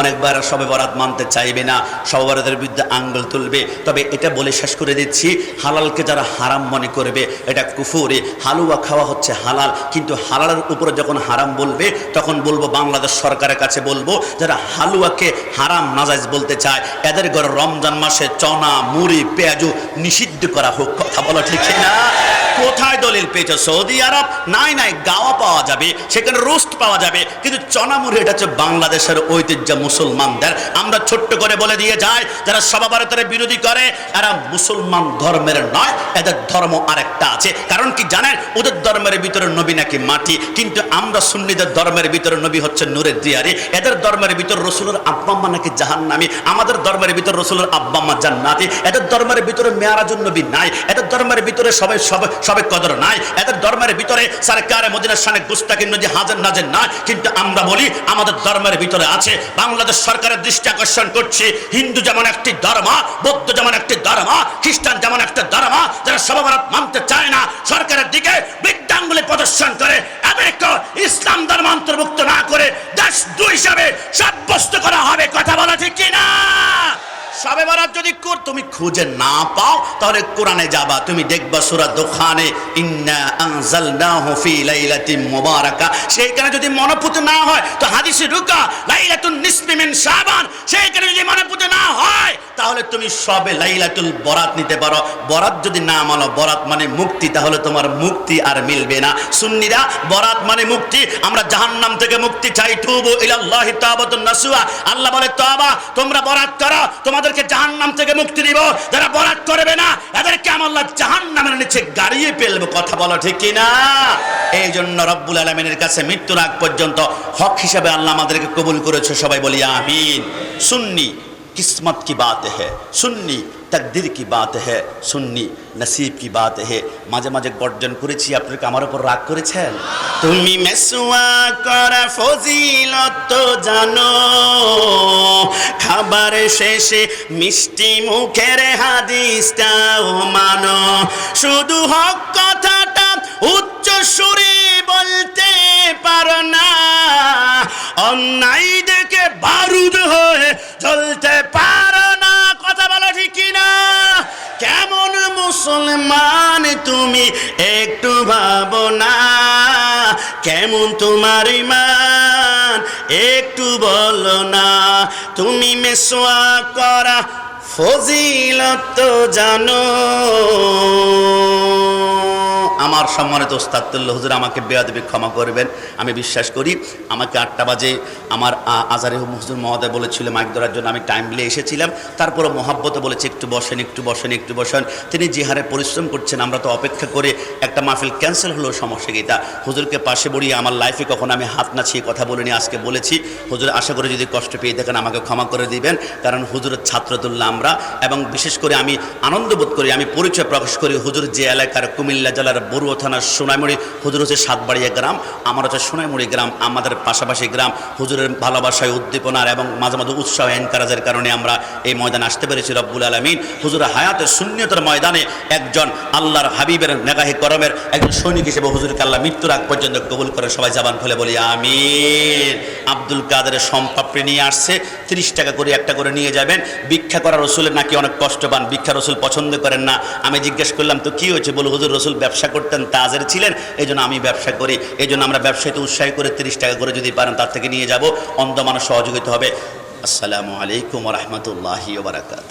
অনেকবার সবে বরাত মানতে চাইবে না সবে বরাতের বিরুদ্ধে আঙ্গুল তুলবে। তবে এটা বলে শেষ করে দিচ্ছি, হালালকে যারা হারাম মনে করবে, এটা কুফুরে। হালুয়া খাওয়া হচ্ছে হালাল, কিন্তু হালালের উপরে যখন হারাম বলবে, তখন বলব বাংলাদেশ সরকারের কাছে বলব, যারা হালুয়াকে হারাম নাজাইজ বলতে চায়, এদের ঘরে রমজান মাসে চনা, মুড়ি, পেঁয়াজু নিষিদ্ধ করা হোক। কথা বলা ঠিক না দলিল পেয়েছ, সৌদি আরব, নাই নাই, গাওয়া পাওয়া যাবে, সেখানে রোস্ট পাওয়া যাবে, কিন্তু চনা মুড়ি এটা হচ্ছে বাংলাদেশের ঐতিহ্য মুসলমানদের। আমরা ছোট্ট করে বলে দিয়ে যাই, যারা সবাভারতের বিরোধী করে, এরা মুসলমান ধর্মের নয়, এদের ধর্ম আরেকটা আছে। কারণ কি জানেন, ওদের ধর্মের ভিতরে নবী নাকি মাটি, কিন্তু আমরা সুন্নিদের ধর্মের ভিতরে নবী হচ্ছে নূরের দিয়ারি। এদের ধর্মের ভিতর রসুলের আব্বাম্মা নাকি জাহান্নামি, আমাদের ধর্মের ভিতর রসুলের আব্বাম্মা জান্নাতি, এদের ধর্মের ভিতরে মেয়ারাজুন নবী নাই, এদের ধর্মের ভিতরে সবাই সবাই সবে কদর নাই, এদের ধর্মের ভিতরে সরকার মদিনার সানে গুস্তাকিন নদী হাজার নাজের নাই। কিন্তু আমরা বলি, আমাদের ধর্মের ভিতরে আছে, বাংলাদেশ সরকারের দৃষ্টি আকর্ষণ করছি, হিন্দু যেমন একটি ধর্ম, বৌদ্ধ যেমন একটি ধর্ম, খ্রিস্টান যেমন একটা ধর্ম, যারা সর্বভারত মানতে চায় না, সরকারের দিকে বরাত কর, তুমি খুঁজে না পাও, তাহলে কোরআনে যাবা। তুমি দেখবা সুরা দোকানে মুবারাকা। সেইখানে যদি মনোপুত না হয়, তো হাদিসে রুকা লাইলাতুন নিসমিমিন সাবান সেইখানে যদি তাহলে তুমি সবে লাইলাতুল বরাত নিতে পারো। বরাত যদি না মানো, বরাত মানে মুক্তি, তাহলে তোমার মুক্তি আর মিলবে না। সুন্নিরা, বরাত মানে মুক্তি। আমরা জাহান্নাম থেকে মুক্তি চাই। তুবু ইলাল্লাহি তাওবাতুন নাসুয়া। আল্লাহ বলে, তওবা, তোমরা বরাত করো। তোমাদেরকে জাহান্নাম থেকে মুক্তি দিব। যারা বরাত করবে না, এদেরকে আল্লাহ জাহান্নামের নিচে গাড়িয়ে ফেলব। কথা বলো ঠিক কি না এই জন্য রব্বুল আলমিনের কাছে মৃত্যুর আগ পর্যন্ত হক হিসাবে আল্লাহ আমাদেরকে কবুল করেছে। সবাই বলি, আমিন। সুন্নি কিসমত কি বাত है সুন্নি তকদির কি বাত है সুন্নি নসিব কি বাত है মাঝে মাঝে গর্জন করেছি আপনি কি আমার উপর রাগ করেছেন তুমি মেসুয়া করা ফজিলত তো জানো খাবার শেষে মিষ্টি মুখের হাদিসটাও মানো শুধু হক কথাটা উচ্চ সুরে মুসলমান, তুমি একটু ভাবো না। কেমন তোমার ইমান, একটু বলো না। তুমি মেসোয়া করা ফজিলত জানো। আমার সম্মানিত ওস্তাদুল্লাহ হুজুর আমাকে বেয়াদবি ক্ষমা করবেন। আমি বিশ্বাস করি, আমাকে আটটা বাজে আমার আজারে হুজুর মহোদয় বলেছিল মাইক ধরার জন্য আমি টাইম মিলে এসেছিলাম। তারপরে মহাব্বতে বলেছে, একটু বসেন একটু বসেন একটু বসেন। তিনি যে হারে পরিশ্রম করছেন, আমরা তো অপেক্ষা করে একটা মাহফিল ক্যান্সেল হলো সমস্যা কি তা হুজুরকে পাশে বড়িয়ে আমার লাইফে কখনো আমি হাত নাচিয়ে কথা বলিনি, আজকে বলেছি। হুজুর, আশা করে যদি কষ্ট পেয়ে থাকেন, আমাকে ক্ষমা করে দিবেন। কারণ হুজুরের ছাত্রতুল্লাহ আমরা। এবং বিশেষ করে আমি আনন্দ বোধ করি, আমি পরিচয় প্রকাশ করি হুজুর যে এলাকার কুমিল্লা জেলার বড়ুয়া থানার সোনাইমুড়ি, হুজুর হচ্ছে সাতবাড়িয়া গ্রাম, আমার হচ্ছে সোনাইমুড়ি গ্রাম, আমাদের পাশাপাশি গ্রাম, হুজুরের ভালোবাসায় উদ্দীপনার এবং মাঝে মাঝে উৎসাহ এনকারাজের কারণে আমরা এই ময়দানে আসতে পেরেছি রব্বুল আলমিন। হুজুরের হায়াতের শূন্যতার ময়দানে একজন আল্লাহর হাবিবের নেগাহি করমের একজন সৈনিক হিসেবে হুজুরকে আল্লাহ মৃত্যুর আগ পর্যন্ত কবুল করে সবাই জাবান খুলে বলি, আমিন। আব্দুল কাদের সম্পাপড়ি নিয়ে আসছে, তিরিশ টাকা করে একটা করে নিয়ে যাবেন। ভিক্ষা করা রসুলের নাকি অনেক কষ্ট পান, ভিক্ষা রসুল পছন্দ করেন না। আমি জিজ্ঞেস করলাম, তো কি হয়েছে? বলো হুজুর রসুল ব্যবসা করতেন, তাজের ছিলেন। এই আমি ব্যবসা করি। এই আমরা ব্যবসায়ীতে উৎসাহী করে তিরিশ টাকা করে যদি পারেন, তার থেকে নিয়ে যাব। অন্ধ মানুষ সহযোগিতা হবে। আসসালামু আলাইকুম রহমতুল্লাহি বারাকাত